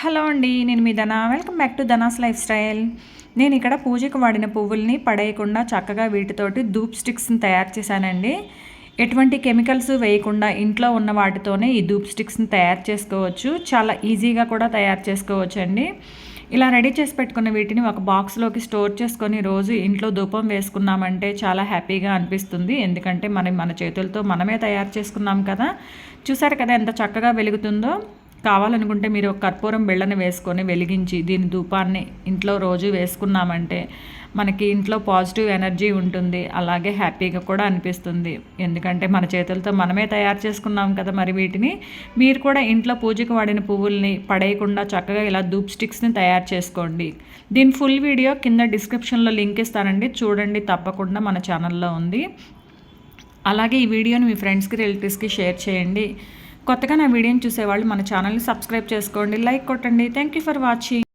Hello అండి నేను మీ Dhana. Welcome back to Dhana's lifestyle. నేను ఇక్కడ పూజకు వాడిన పువ్వుల్ని పడేయకుండా చక్కగా వీటితోటి ధూప్ స్టిక్స్ని తయారు చేశానండి. ఎటువంటి కెమికల్స్ వేయకుండా ఇంట్లో ఉన్న వాటితోనే ఈ ధూప్ స్టిక్స్ని తయారు చేసుకోవచ్చు. చాలా ఈజీగా కూడా తయారు చేసుకోవచ్చు అండి ఇలా రెడీ చేసి పెట్టుకున్న వీటిని ఒక బాక్స్లోకి స్టోర్ చేసుకొని రోజు ఇంట్లో ధూపం వేసుకున్నామంటే చాలా హ్యాపీగా అనిపిస్తుంది. ఎందుకంటే మనం మన చేతులతో మనమే తయారు చేసుకున్నాం కదా. చూసారు కదా ఎంత చక్కగా వెలుగుతుందో? కావాలనుకుంటే మీరు ఒక కర్పూరం బెళ్ళని వేసుకొని వెలిగించి దీని ధూపాన్ని ఇంట్లో రోజు వేసుకున్నామంటే మనకి ఇంట్లో పాజిటివ్ ఎనర్జీ ఉంటుంది అలాగే హ్యాపీగా కూడా అనిపిస్తుంది. ఎందుకంటే మన చేతులతో మనమే తయారు చేసుకున్నాం కదా మరి వీటిని. మీరు కూడా ఇంట్లో పూజకు వాడిన పువ్వుల్ని పడేయకుండా చక్కగా ఇలా ధూప్ స్టిక్స్ని తయారు చేసుకోండి. దీని ఫుల్ వీడియో కింద డిస్క్రిప్షన్లో లింక్ ఇస్తానండి. చూడండి తప్పకుండా మన ఛానల్లో ఉంది. అలాగే ఈ వీడియోని మీ ఫ్రెండ్స్కి రిలేటివ్స్కి షేర్ చేయండి. కొత్తగా నా వీడియోని చూసేవాళ్ళు మన ఛానల్ని సబ్స్క్రైబ్ చేసుకోండి లైక్ కొట్టండి. Thank you for watching